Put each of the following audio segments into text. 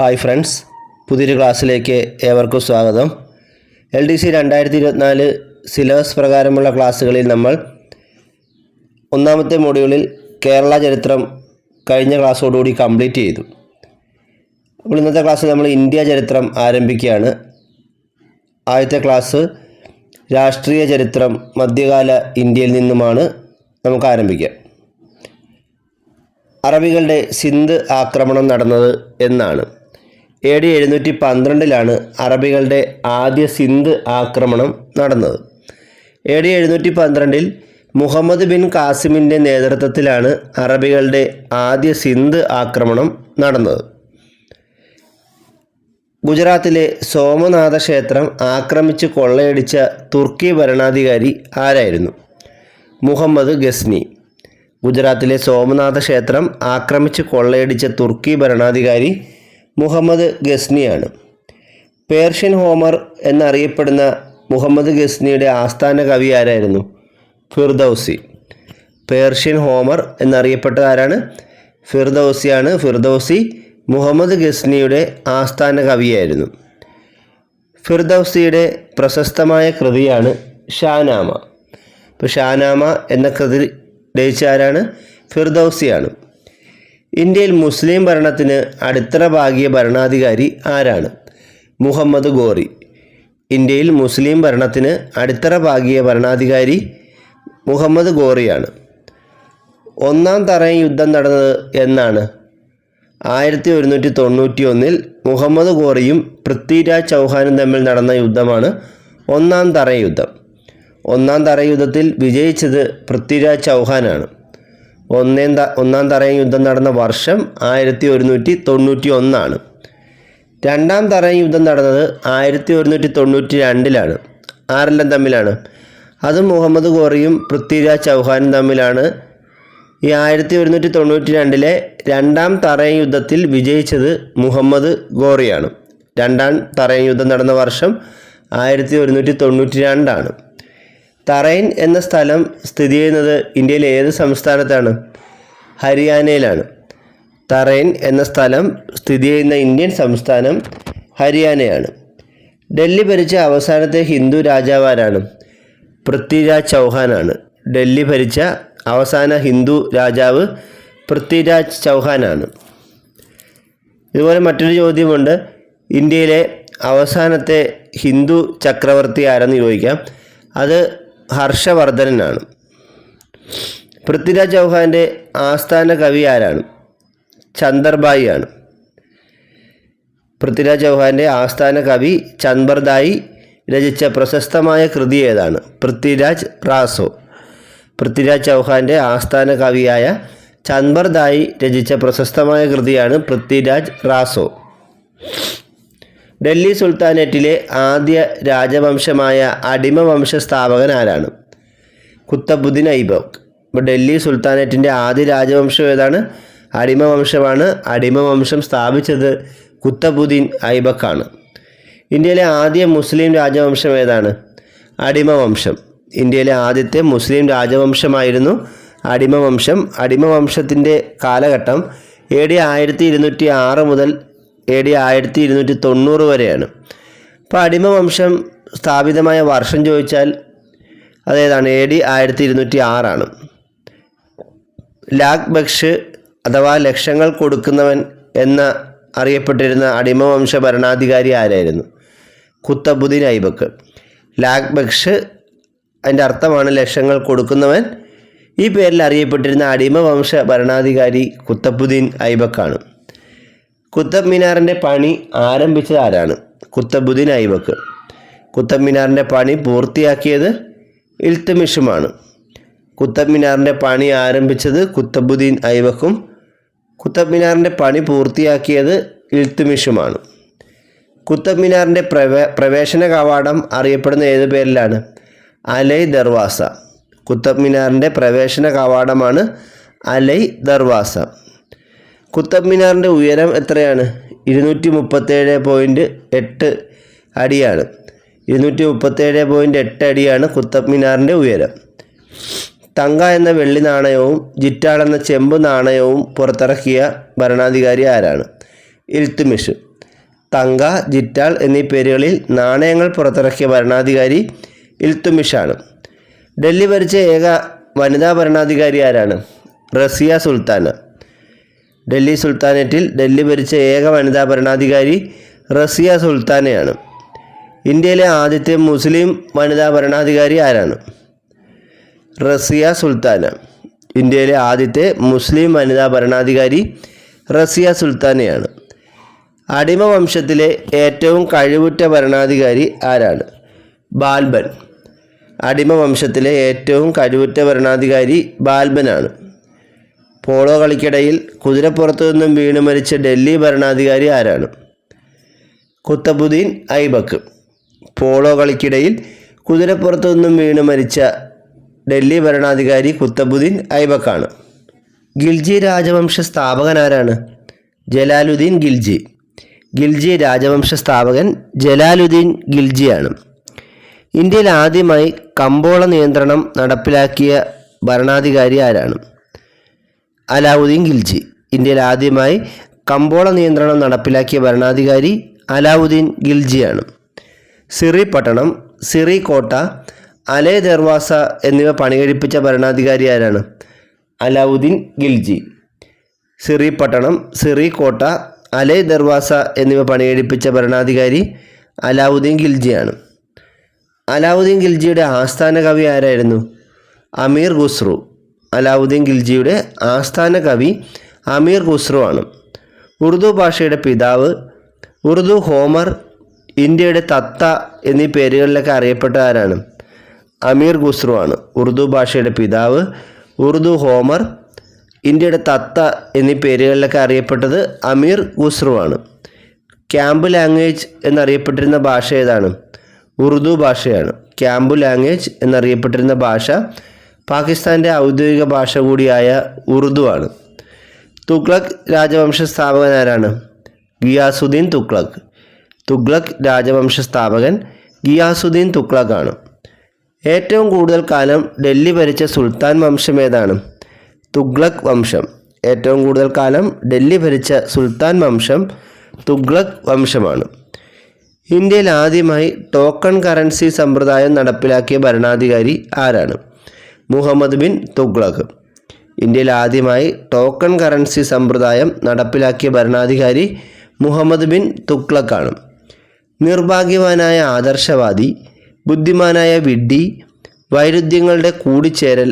Hi friends പുതിയൊരു ക്ലാസ്സിലേക്ക് ഏവർക്കും സ്വാഗതം. എൽ ഡി സി രണ്ടായിരത്തി ഇരുപത്തിനാല് സിലബസ് പ്രകാരമുള്ള ക്ലാസ്സുകളിൽ നമ്മൾ ഒന്നാമത്തെ മോഡ്യൂളിൽ കേരള ചരിത്രം കഴിഞ്ഞ ക്ലാസ്സോടുകൂടി കംപ്ലീറ്റ് ചെയ്തു. അപ്പോൾ ഇന്നത്തെ ക്ലാസ്സിൽ നമ്മൾ ഇന്ത്യ ചരിത്രം ആരംഭിക്കുകയാണ്. ആദ്യത്തെ ക്ലാസ് രാഷ്ട്രീയ ചരിത്രം മധ്യകാല ഇന്ത്യയിൽ നിന്നുമാണ് നമുക്ക് ആരംഭിക്കാം. അറബികളുടെ സിന്ധ് ആക്രമണം നടന്നത് എന്നാണ്. എ ഡി എഴുന്നൂറ്റി പന്ത്രണ്ടിലാണ് അറബികളുടെ ആദ്യ സിന്ധ് ആക്രമണം നടന്നത്. എ ഡി എഴുന്നൂറ്റി പന്ത്രണ്ടിൽ മുഹമ്മദ് ബിൻ കാസിമിന്റെ നേതൃത്വത്തിലാണ് അറബികളുടെ ആദ്യ സിന്ധ് ആക്രമണം നടന്നത്. ഗുജറാത്തിലെ സോമനാഥ ക്ഷേത്രം ആക്രമിച്ച് കൊള്ളയടിച്ച തുർക്കി ഭരണാധികാരി ആരായിരുന്നു? മുഹമ്മദ് ഗസ്നി. ഗുജറാത്തിലെ സോമനാഥ ക്ഷേത്രം ആക്രമിച്ച് കൊള്ളയടിച്ച തുർക്കി ഭരണാധികാരി മുഹമ്മദ് ഗസ്നിയാണ്. പേർഷ്യൻ ഹോമർ എന്നറിയപ്പെടുന്ന മുഹമ്മദ് ഗസ്നിയുടെ ആസ്ഥാന കവി ആരായിരുന്നു? ഫിർദൌസി. പേർഷ്യൻ ഹോമർ എന്നറിയപ്പെട്ട ആരാണ്? ഫിർദൌസിയാണ്. ഫിർദൌസി മുഹമ്മദ് ഗസ്നിയുടെ ആസ്ഥാന കവിയായിരുന്നു. ഫിർദൌസിയുടെ പ്രശസ്തമായ കൃതിയാണ് ഷാനാമ. ഇപ്പോൾ ഷാനാമ എന്ന കൃതി രചിച്ച ആരാണ്? ഫിർദൌസിയാണ്. ഇന്ത്യയിൽ മുസ്ലിം ഭരണത്തിന് അടിത്തറ പാകിയ ഭരണാധികാരി ആരാണ്? മുഹമ്മദ് ഗോറി. ഇന്ത്യയിൽ മുസ്ലിം ഭരണത്തിന് അടിത്തറ പാകിയ ഭരണാധികാരി മുഹമ്മദ് ഗോറിയാണ്. ഒന്നാം തറയും യുദ്ധം നടന്നത് എന്നാണ്. ആയിരത്തി ഒരുന്നൂറ്റി തൊണ്ണൂറ്റി ഒന്നിൽ മുഹമ്മദ് ഗോറിയും പൃഥ്വിരാജ് ചൗഹാനും തമ്മിൽ നടന്ന യുദ്ധമാണ് ഒന്നാം തറ യുദ്ധം. ഒന്നാം തറ യുദ്ധത്തിൽ വിജയിച്ചത് പൃഥ്വിരാജ് ചൗഹാനാണ്. ഒന്നേം ഒന്നാം തറയും യുദ്ധം നടന്ന വർഷം ആയിരത്തി ഒരുന്നൂറ്റി തൊണ്ണൂറ്റി ഒന്നാണ് രണ്ടാം തറയും യുദ്ധം നടന്നത് ആയിരത്തി ഒരുന്നൂറ്റി തൊണ്ണൂറ്റി രണ്ടിലാണ് ആരെല്ലാം തമ്മിലാണ്? അതും മുഹമ്മദ് ഗോറിയും പൃഥ്വിരാജ് ചൗഹാനും തമ്മിലാണ്. ഈ ആയിരത്തി ഒരുന്നൂറ്റി തൊണ്ണൂറ്റി രണ്ടിലെ രണ്ടാം തറയും യുദ്ധത്തിൽ വിജയിച്ചത് മുഹമ്മദ് ഗോറിയാണ് രണ്ടാം തറയും യുദ്ധം നടന്ന വർഷം ആയിരത്തി ഒരുന്നൂറ്റി തൊണ്ണൂറ്റി രണ്ടാണ് തറൈൻ എന്ന സ്ഥലം സ്ഥിതി ചെയ്യുന്നത് ഇന്ത്യയിലെ ഏത് സംസ്ഥാനത്താണ്? ഹരിയാനയിലാണ്. തറൈൻ എന്ന സ്ഥലം സ്ഥിതി ചെയ്യുന്ന ഇന്ത്യൻ സംസ്ഥാനം ഹരിയാനയാണ്. ഡൽഹി ഭരിച്ച അവസാനത്തെ ഹിന്ദു രാജാവാരാണ് പൃഥ്വിരാജ് ചൗഹാനാണ്. ഡൽഹി ഭരിച്ച അവസാന ഹിന്ദു രാജാവ് പൃഥ്വിരാജ് ചൗഹാനാണ്. ഇതുപോലെ മറ്റൊരു ചോദ്യമുണ്ട്. ഇന്ത്യയിലെ അവസാനത്തെ ഹിന്ദു ചക്രവർത്തി ആരെന്ന് ചോദിക്കാം. അത് ഹർഷവർദ്ധനാണ് പൃഥ്വിരാജ് ചൗഹാന്റെ ആസ്ഥാന കവി ആരാണ്? ചന്ദർബായി ആണ് പൃഥ്വിരാജ് ചൗഹാന്റെ ആസ്ഥാന കവി ചന്ദർദായി രചിച്ച പ്രശസ്തമായ കൃതി ഏതാണ്? പൃഥ്വിരാജ് റാസോ. പൃഥ്വിരാജ് ചൗഹാന്റെ ആസ്ഥാന കവിയായ ചന്ദർദായി രചിച്ച പ്രശസ്തമായ കൃതിയാണ് പൃഥ്വിരാജ് റാസോ. ഡൽഹി സുൽത്താനേറ്റിലെ ആദ്യ രാജവംശമായ അടിമവംശ സ്ഥാപകൻ ആരാണ്? കുത്തബുദ്ദീൻ ഐബക് ഇപ്പോൾ ഡൽഹി സുൽത്താനേറ്റിന്റെ ആദ്യ രാജവംശം ഏതാണ്? അടിമവംശമാണ് അടിമവംശം സ്ഥാപിച്ചത് കുത്തബുദ്ദീൻ ഐബക്കാണ്. ഇന്ത്യയിലെ ആദ്യ മുസ്ലിം രാജവംശം ഏതാണ്? അടിമവംശം ഇന്ത്യയിലെ ആദ്യത്തെ മുസ്ലിം രാജവംശമായിരുന്നു അടിമവംശം അടിമവംശത്തിന്റെ കാലഘട്ടം എ ഡി ആയിരത്തി ഇരുന്നൂറ്റി ആറ് മുതൽ എ ഡി ആയിരത്തി ഇരുന്നൂറ്റി തൊണ്ണൂറ് വരെയാണ് അപ്പോൾ അടിമവംശം സ്ഥാപിതമായ വർഷം ചോദിച്ചാൽ അതേതാണ്? എ ഡി ആയിരത്തി ഇരുന്നൂറ്റി ആറാണ് ലാഗ് ബക്ഷ് അഥവാ ലക്ഷങ്ങൾ കൊടുക്കുന്നവൻ എന്ന അറിയപ്പെട്ടിരുന്ന അടിമവംശ ഭരണാധികാരി ആരായിരുന്നു? കുത്തബുദ്ദീൻ ഐബക്ക് ലാഗ് ബക്ഷ് അതിന്റെ അർത്ഥമാണ് ലക്ഷങ്ങൾ കൊടുക്കുന്നവൻ. ഈ പേരിൽ അറിയപ്പെട്ടിരുന്ന അടിമവംശ ഭരണാധികാരി കുത്തബുദ്ദീൻ ഐബക്കാണ് കുത്തബ് മിനാറിന്റെ പണി ആരംഭിച്ചത് ആരാണ്? കുത്തബുദ്ദീൻ ഐബക്ക് കുത്തബ് മിനാറിന്റെ പണി പൂർത്തിയാക്കിയത് ഇൽത്തമിഷുമാണ്. കുത്തബ് മിനാറിന്റെ പണി ആരംഭിച്ചത് കുത്തബുദ്ദീൻ ഐബക്കും കുത്തബ് മിനാറിന്റെ പണി പൂർത്തിയാക്കിയത് ഇൽത്തുമിഷുമാണ്. കുത്തബ് മിനാറിന്റെ പ്രവേ പ്രവേശന കവാടം അറിയപ്പെടുന്ന ഏത് പേരിലാണ്? അലൈ ദർവാസ. കുത്തബ് മിനാറിന്റെ പ്രവേശന കവാടമാണ് അലൈ ദർവാസ. കുത്തബ് മിനാറിന്റെ ഉയരം എത്രയാണ്? ഇരുന്നൂറ്റി മുപ്പത്തേഴ് പോയിന്റ് എട്ട് അടിയാണ്. ഇരുന്നൂറ്റി മുപ്പത്തേഴ് പോയിന്റ് എട്ട് അടിയാണ് കുത്തബ് മിനാറിന്റെ ഉയരം. തങ്ക എന്ന വെള്ളി നാണയവും ജിറ്റാൾ എന്ന ചെമ്പ് നാണയവും പുറത്തിറക്കിയ ഭരണാധികാരി ആരാണ്? ഇൽത്തുമിഷ്. തങ്ക ജിറ്റാൾ എന്നീ പേരുകളിൽ നാണയങ്ങൾ പുറത്തിറക്കിയ ഭരണാധികാരി ഇൽത്തുമിഷാണ്. ഡൽഹി ഭരിച്ച ഏക വനിതാ ഭരണാധികാരി ആരാണ്? റസിയ സുൽത്താന. ഡൽഹി സുൽത്താനേറ്റിൽ ഡൽഹി ഭരിച്ച ഏക വനിതാ ഭരണാധികാരി റസിയ സുൽത്താനയാണ്. ഇന്ത്യയിലെ ആദ്യത്തെ മുസ്ലിം വനിതാ ഭരണാധികാരി ആരാണ്? റസിയ സുൽത്താന. ഇന്ത്യയിലെ ആദ്യത്തെ മുസ്ലിം വനിതാ ഭരണാധികാരി റസിയ സുൽത്താനയാണ്. അടിമ വംശത്തിലെ ഏറ്റവും കഴിവുറ്റ ഭരണാധികാരി ആരാണ്? ബാൽബൻ. അടിമ വംശത്തിലെ ഏറ്റവും കഴിവുറ്റ ഭരണാധികാരി ബാൽബനാണ്. പോളോ കളിക്കിടയിൽ കുതിരപ്പുറത്തു നിന്നും വീണു മരിച്ച ഡൽഹി ഭരണാധികാരി ആരാണ്? കുത്തബുദ്ദീൻ ഐബക്ക്. പോളോ കളിക്കിടയിൽ കുതിരപ്പുറത്തു നിന്നും വീണു മരിച്ച ഡൽഹി ഭരണാധികാരി കുത്തബുദ്ദീൻ ഐബക്കാണ്. ഗിൽജി രാജവംശ സ്ഥാപകൻ ആരാണ്? ജലാലുദ്ദീൻ ഗിൽജി. ഗിൽജി രാജവംശ സ്ഥാപകൻ ജലാലുദ്ദീൻ ഗിൽജിയാണ്. ഇന്ത്യയിൽ ആദ്യമായി കമ്പോള നിയന്ത്രണം നടപ്പിലാക്കിയ ഭരണാധികാരി ആരാണ്? അലാവുദ്ദീൻ ഖിൽജി ഇന്ത്യയിൽ ആദ്യമായി കമ്പോള നിയന്ത്രണം നടപ്പിലാക്കിയ ഭരണാധികാരി അലാവുദ്ദീൻ ഗിൽജിയാണ്. സിറി പട്ടണം സിറി കോട്ട അലേ ദർവാസ എന്നിവ പണികഴിപ്പിച്ച ഭരണാധികാരി ആരാണ്? അലാവുദ്ദീൻ ഗിൽജി. സിറി പട്ടണം സിറി കോട്ട അലേ ദർവാസ എന്നിവ പണികഴിപ്പിച്ച ഭരണാധികാരി അലാവുദ്ദീൻ ഗിൽജിയാണ്. അലാവുദ്ദീൻ ഗിൽജിയുടെ ആസ്ഥാന കവി ആരായിരുന്നു? അമീർ ഖുസ്രു. അലാവുദ്ദീൻ ഖിൽജിയുടെ ആസ്ഥാന കവി അമീർ ഖുസ്രു ആണ്. ഉറുദു ഭാഷയുടെ പിതാവ് ഉറുദു ഹോമർ ഇന്ത്യയുടെ തത്ത എന്നീ പേരുകളിലൊക്കെ അറിയപ്പെട്ട ആരാണ് അമീർ ഖുസ്രു ആണ്. ഉറുദു ഭാഷയുടെ പിതാവ് ഉറുദു ഹോമർ ഇന്ത്യയുടെ തത്ത എന്നീ പേരുകളിലൊക്കെ അറിയപ്പെട്ടത് അമീർ ഖുസ്രു ആണ്. ക്യാമ്പ് ലാംഗ്വേജ് എന്നറിയപ്പെട്ടിരുന്ന ഭാഷ ഏതാണ്? ഉറുദു ഭാഷയാണ്. ക്യാമ്പ് ലാംഗ്വേജ് എന്നറിയപ്പെട്ടിരുന്ന ഭാഷ പാകിസ്ഥാന്റെ ഔദ്യോഗിക ഭാഷ കൂടിയായ ഉറുദു ആണ് തുഗ്ലക് രാജവംശ സ്ഥാപകൻ ആരാണ് ഗിയാസുദ്ദീൻ തുഗ്ലക്. തുഗ്ലക് രാജവംശ സ്ഥാപകൻ ഗിയാസുദ്ദീൻ തുഗ്ലക് ആണ് ഏറ്റവും കൂടുതൽ കാലം ഡൽഹി ഭരിച്ച സുൽത്താൻ വംശം ഏതാണ്? തുഗ്ലക് വംശം. ഏറ്റവും കൂടുതൽ കാലം ഡൽഹി ഭരിച്ച സുൽത്താൻ വംശം തുഗ്ലക് വംശമാണ്. ഇന്ത്യയിൽ ആദ്യമായി ടോക്കൺ കറൻസി സമ്പ്രദായം നടപ്പിലാക്കിയ ഭരണാധികാരി ആരാണ്? മുഹമ്മദ് ബിൻ തുഗ്ലക്. ഇന്ത്യയിൽ ആദ്യമായി ടോക്കൺ കറൻസി സമ്പ്രദായം നടപ്പിലാക്കിയ ഭരണാധികാരി മുഹമ്മദ് ബിൻ തുഗ്ലക്കാണ്. നിർഭാഗ്യവാനായ ആദർശവാദി ബുദ്ധിമാനായ വിഡ്ഡി വൈരുദ്ധ്യങ്ങളുടെ കൂടിച്ചേരൽ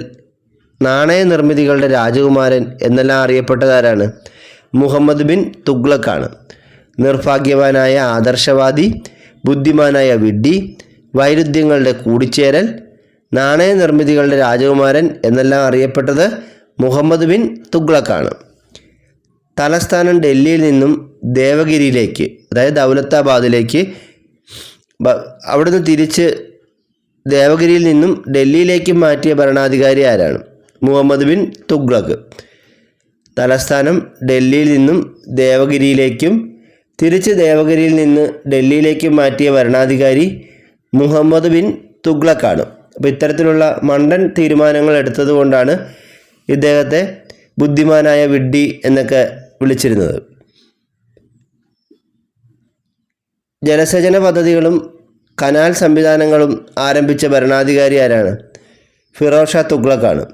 നാണയ നിർമ്മിതികളുടെ രാജകുമാരൻ എന്നെല്ലാം അറിയപ്പെട്ടതാരാണ് മുഹമ്മദ് ബിൻ തുഗ്ലക്കാണ്. നിർഭാഗ്യവാനായ ആദർശവാദി ബുദ്ധിമാനായ വിഡ്ഡി വൈരുദ്ധ്യങ്ങളുടെ കൂടിച്ചേരൽ നാണയ നിർമ്മിതികളുടെ രാജകുമാരൻ എന്നെല്ലാം അറിയപ്പെട്ടത് മുഹമ്മദ് ബിൻ തുഗ്ലക്കാണ്. തലസ്ഥാനം ഡൽഹിയിൽ നിന്നും ദേവഗിരിയിലേക്ക് അതായത് ദൗലത്താബാദിലേക്ക് അവിടുന്ന് തിരിച്ച് ദേവഗിരിയിൽ നിന്നും ഡൽഹിയിലേക്ക് മാറ്റിയ ഭരണാധികാരി ആരാണ്? മുഹമ്മദ് ബിൻ തുഗ്ലക്ക് തലസ്ഥാനം ഡൽഹിയിൽ നിന്നും ദേവഗിരിയിലേക്കും തിരിച്ച് ദേവഗിരിയിൽ നിന്ന് ഡൽഹിയിലേക്ക് മാറ്റിയ ഭരണാധികാരി മുഹമ്മദ് ബിൻ തുഗ്ലക്കാണ്. അപ്പോൾ ഇത്തരത്തിലുള്ള മണ്ടൻ തീരുമാനങ്ങൾ എടുത്തതുകൊണ്ടാണ് ഇദ്ദേഹത്തെ ബുദ്ധിമാനായ വിഡ്ഡി എന്നൊക്കെ വിളിച്ചിരുന്നത്. ജലസേചന പദ്ധതികളും കനാൽ സംവിധാനങ്ങളും ആരംഭിച്ച ഭരണാധികാരി ആരാണ്? ഫിറോഷ തുഗ്ലക്കാണ്.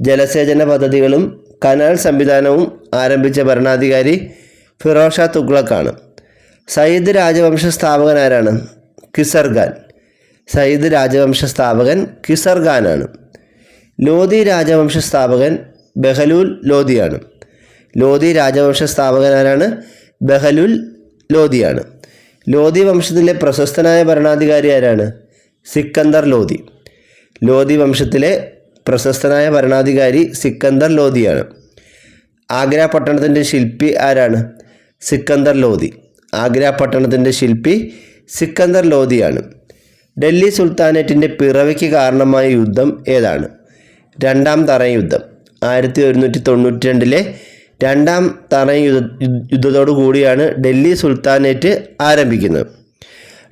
ജലസേചന പദ്ധതികളും കനാൽ സംവിധാനവും ആരംഭിച്ച ഭരണാധികാരി ഫിറോഷ തുഗ്ലക്കാണ്. സയ്യിദ് രാജവംശ സ്ഥാപകൻ ആരാണ്? കിസർ ഖാൻ സയ്യിദ് രാജവംശ സ്ഥാപകൻ കിസർഖാനാണ് ലോധി രാജവംശ സ്ഥാപകൻ ബഹലുൽ ലോധിയാണ്. ലോധി രാജവംശ സ്ഥാപകൻ ആരാണ്? ബഹലുൽ ലോധിയാണ്. ലോധി വംശത്തിലെ പ്രശസ്തനായ ഭരണാധികാരി ആരാണ്? സിക്കന്ദർ ലോധി. ലോധി വംശത്തിലെ പ്രശസ്തനായ ഭരണാധികാരി സിക്കന്ദർ ലോധിയാണ്. ആഗ്ര പട്ടണത്തിന്റെ ശില്പി ആരാണ്? സിക്കന്ദർ ലോധി. ആഗ്ര പട്ടണത്തിന്റെ ശില്പി സിക്കന്ദർ ലോധിയാണ്. ഡൽഹി സുൽത്താനേറ്റിന്റെ പിറവിക്ക് കാരണമായ യുദ്ധം ഏതാണ്? രണ്ടാം തറ യുദ്ധം. ആയിരത്തി ഒരുന്നൂറ്റി തൊണ്ണൂറ്റി രണ്ടിലെ രണ്ടാം തറ യുദ്ധ യുദ്ധത്തോടു കൂടിയാണ് ഡൽഹി സുൽത്താനേറ്റ് ആരംഭിക്കുന്നത്.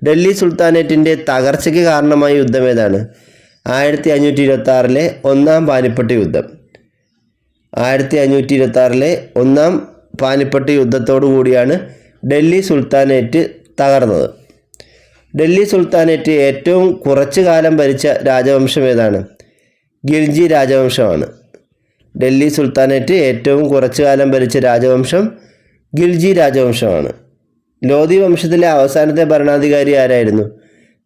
ഡൽഹി സുൽത്താനേറ്റിന്റെ തകർച്ചയ്ക്ക് കാരണമായ യുദ്ധം ഏതാണ്? ആയിരത്തി അഞ്ഞൂറ്റി ഇരുപത്തി ആറിലെ ഒന്നാം പാനിപ്പട്ട് യുദ്ധം. ആയിരത്തി അഞ്ഞൂറ്റി ഇരുപത്തി ആറിലെ ഒന്നാം പാനിപ്പട്ട് യുദ്ധത്തോടു കൂടിയാണ് ഡൽഹി സുൽത്താനേറ്റ് തകർന്നത്. ഡൽഹി സുൽത്താനേറ്റ് ഏറ്റവും കുറച്ചു കാലം ഭരിച്ച രാജവംശം ഏതാണ്? ഗിൽജി രാജവംശമാണ്. ഡൽഹി സുൽത്താനേറ്റ് ഏറ്റവും കുറച്ചു കാലം ഭരിച്ച രാജവംശം ഗിൽജി രാജവംശമാണ്. ലോധി വംശത്തിലെ അവസാനത്തെ ഭരണാധികാരി ആരായിരുന്നു?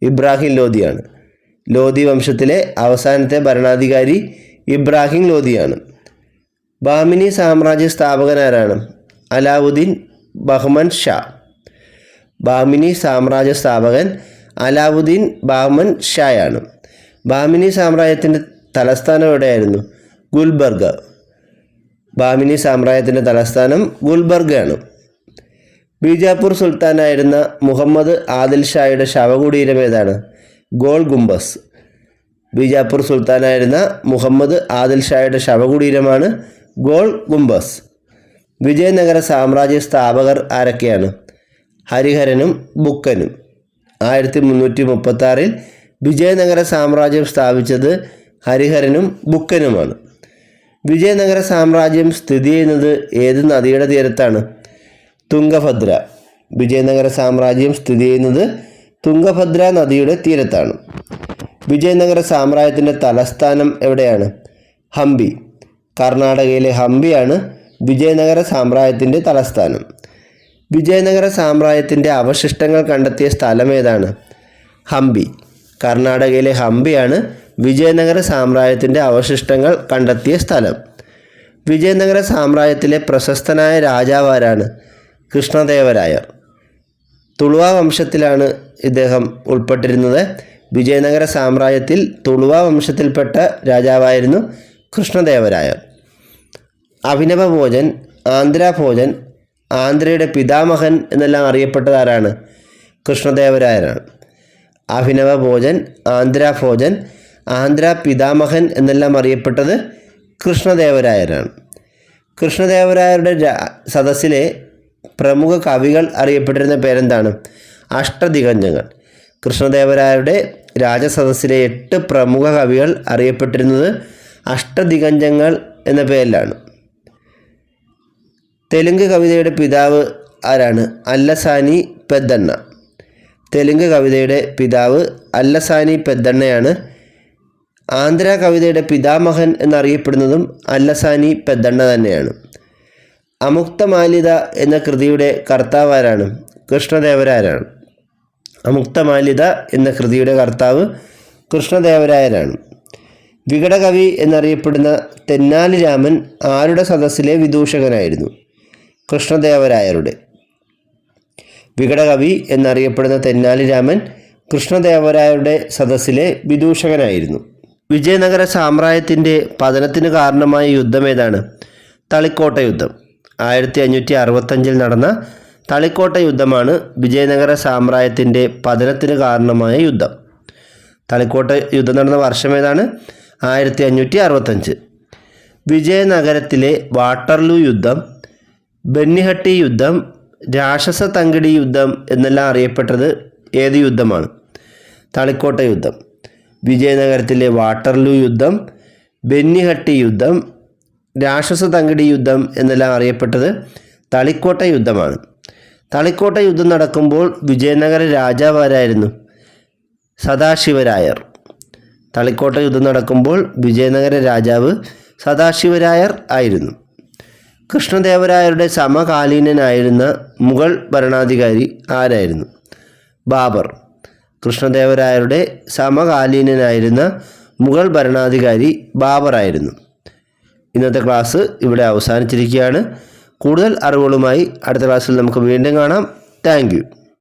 ഇബ്രാഹിം ലോധിയാണ് ലോധി വംശത്തിലെ അവസാനത്തെ ഭരണാധികാരി ഇബ്രാഹിം ലോധിയാണ് ബാമിനി സാമ്രാജ്യ സ്ഥാപകനാരാണ് അലാവുദ്ദീൻ ബഹ്മൻ ഷാ. ബാമിനി സാമ്രാജ്യ സ്ഥാപകൻ അലാവുദ്ദീൻ ബാമൻ ഷായാണ്. ബാമിനി സാമ്രാജ്യത്തിന്റെ തലസ്ഥാനം എവിടെയായിരുന്നു? ഗുൽബർഗ. ബാമിനി സാമ്രാജ്യത്തിന്റെ തലസ്ഥാനം ഗുൽബർഗയാണ്. ബീജാപ്പൂർ സുൽത്താനായിരുന്ന മുഹമ്മദ് ആദിൽ ഷായുടെ ശവകുടീരം ഏതാണ്? ഗോൾ ഗുംബസ്. ബീജാപ്പൂർ സുൽത്താനായിരുന്ന മുഹമ്മദ് ആദിൽ ഷായുടെ ശവകുടീരമാണ് ഗോൾ ഗുംബസ്. വിജയനഗര സാമ്രാജ്യ സ്ഥാപകർ ആരൊക്കെയാണ്? ഹരിഹരനും ബുക്കനും. ആയിരത്തി മുന്നൂറ്റി മുപ്പത്തി വിജയനഗര സാമ്രാജ്യം സ്ഥാപിച്ചത് ഹരിഹരനും ബുക്കനുമാണ്. വിജയനഗര സാമ്രാജ്യം സ്ഥിതി ചെയ്യുന്നത് ഏത് നദിയുടെ തീരത്താണ്? തുംഗഭദ്ര. വിജയനഗര സാമ്രാജ്യം സ്ഥിതി ചെയ്യുന്നത് തുംഗഭദ്ര നദിയുടെ തീരത്താണ്. വിജയനഗര സാമ്രാജ്യത്തിന്റെ തലസ്ഥാനം എവിടെയാണ്? ഹംപി. കർണാടകയിലെ ഹംപിയാണ് വിജയനഗര സാമ്രാജ്യത്തിന്റെ തലസ്ഥാനം. വിജയനഗര സാമ്രാജ്യത്തിന്റെ അവശിഷ്ടങ്ങൾ കണ്ടെത്തിയ സ്ഥലം ഏതാണ് ഹംപി. കർണാടകയിലെ ഹംപിയാണ് വിജയനഗര സാമ്രാജ്യത്തിന്റെ അവശിഷ്ടങ്ങൾ കണ്ടെത്തിയ സ്ഥലം. വിജയനഗര സാമ്രാജ്യത്തിലെ പ്രശസ്തനായ രാജാവാരാണ് കൃഷ്ണദേവരായർ തുളുവ വംശത്തിലാണ് ഇദ്ദേഹം ഉൾപ്പെട്ടിരുന്നത്. വിജയനഗര സാമ്രാജ്യത്തിൽ തുളുവ വംശത്തിൽപ്പെട്ട രാജാവായിരുന്നു കൃഷ്ണദേവരായർ അഭിനവ ഭോജൻ ആന്ധ്രാഭോജൻ ആന്ധ്രയുടെ പിതാമഹൻ എന്നെല്ലാം അറിയപ്പെട്ടത് ആരാണ് കൃഷ്ണദേവരായരാണ്. അഭിനവ ഭോജൻ ആന്ധ്ര ഭോജൻ ആന്ധ്ര പിതാമഹൻ എന്നെല്ലാം അറിയപ്പെട്ടത് കൃഷ്ണദേവരായരാണ്. കൃഷ്ണദേവരായരുടെ സദസ്സിലെ പ്രമുഖ കവികൾ അറിയപ്പെട്ടിരുന്ന പേരെന്താണ്? അഷ്ടദിഗഞ്ജങ്ങൾ കൃഷ്ണദേവരായരുടെ രാജസദസ്സിലെ എട്ട് പ്രമുഖ കവികൾ അറിയപ്പെട്ടിരുന്നത് അഷ്ടദിഗഞ്ജങ്ങൾ എന്ന പേരിലാണ്. തെലുങ്ക് കവിതയുടെ പിതാവ് ആരാണ്? അല്ലസാനി പെദ്ദണ്ണ. തെലുങ്ക് കവിതയുടെ പിതാവ് അല്ലസാനി പെദ്ദണ്ണയാണ്. ആന്ധ്ര കവിതയുടെ പിതാമഹൻ എന്നറിയപ്പെടുന്നതും അല്ലസാനി പെദ്ദണ്ണ തന്നെയാണ്. അമുക്തമാലിത എന്ന കൃതിയുടെ കർത്താവ് കർത്താവാരാണ് കൃഷ്ണദേവരായരാണ് അമുക്തമാലിത എന്ന കൃതിയുടെ കർത്താവ് കൃഷ്ണദേവരായരാണ്. വികടകവി എന്നറിയപ്പെടുന്ന തെന്നാലി രാമൻ ആരുടെ സദസ്സിലെ വിദൂഷകനായിരുന്നു? കൃഷ്ണദേവരായരുടെ. വികടകവി എന്നറിയപ്പെടുന്ന തെന്നാലി രാമൻ കൃഷ്ണദേവരായരുടെ സദസ്സിലെ വിദൂഷകനായിരുന്നു. വിജയനഗര സാമ്രാജ്യത്തിന്റെ പതനത്തിന് കാരണമായ യുദ്ധം ഏതാണ്? തളിക്കോട്ട യുദ്ധം. ആയിരത്തി അഞ്ഞൂറ്റി അറുപത്തഞ്ചിൽ നടന്ന തളിക്കോട്ട യുദ്ധമാണ് വിജയനഗര സാമ്രാജ്യത്തിന്റെ പതനത്തിന് കാരണമായ യുദ്ധം. തളിക്കോട്ട യുദ്ധം നടന്ന വർഷം ഏതാണ്? ആയിരത്തി അഞ്ഞൂറ്റി അറുപത്തഞ്ച് വിജയനഗരത്തിലെ വാട്ടർലൂ യുദ്ധം ബന്നിഹട്ടി യുദ്ധം രാക്ഷസ തങ്കടി യുദ്ധം എന്നെല്ലാം അറിയപ്പെട്ടത് ഏത് യുദ്ധമാണ്? തളിക്കോട്ട യുദ്ധം വിജയനഗരത്തിലെ വാട്ടർലൂ യുദ്ധം ബെന്നിഹട്ടി യുദ്ധം രാക്ഷസ തങ്കടി യുദ്ധം എന്നെല്ലാം അറിയപ്പെട്ടത് തളിക്കോട്ട യുദ്ധമാണ്. തളിക്കോട്ട യുദ്ധം നടക്കുമ്പോൾ വിജയനഗര രാജാവാരായിരുന്നു സദാശിവരായർ. തളിക്കോട്ട യുദ്ധം നടക്കുമ്പോൾ വിജയനഗര രാജാവ് സദാശിവരായർ ആയിരുന്നു. കൃഷ്ണദേവരായരുടെ സമകാലീനനായിരുന്ന മുഗൾ ഭരണാധികാരി ആരായിരുന്നു? ബാബർ. കൃഷ്ണദേവരായരുടെ സമകാലീനനായിരുന്ന മുഗൾ ഭരണാധികാരി ബാബറായിരുന്നു ഇന്നത്തെ ക്ലാസ് ഇവിടെ അവസാനിച്ചിരിക്കുകയാണ്. കൂടുതൽ അറിവുകളുമായി അടുത്ത ക്ലാസ്സിൽ നമുക്ക് വീണ്ടും കാണാം. താങ്ക്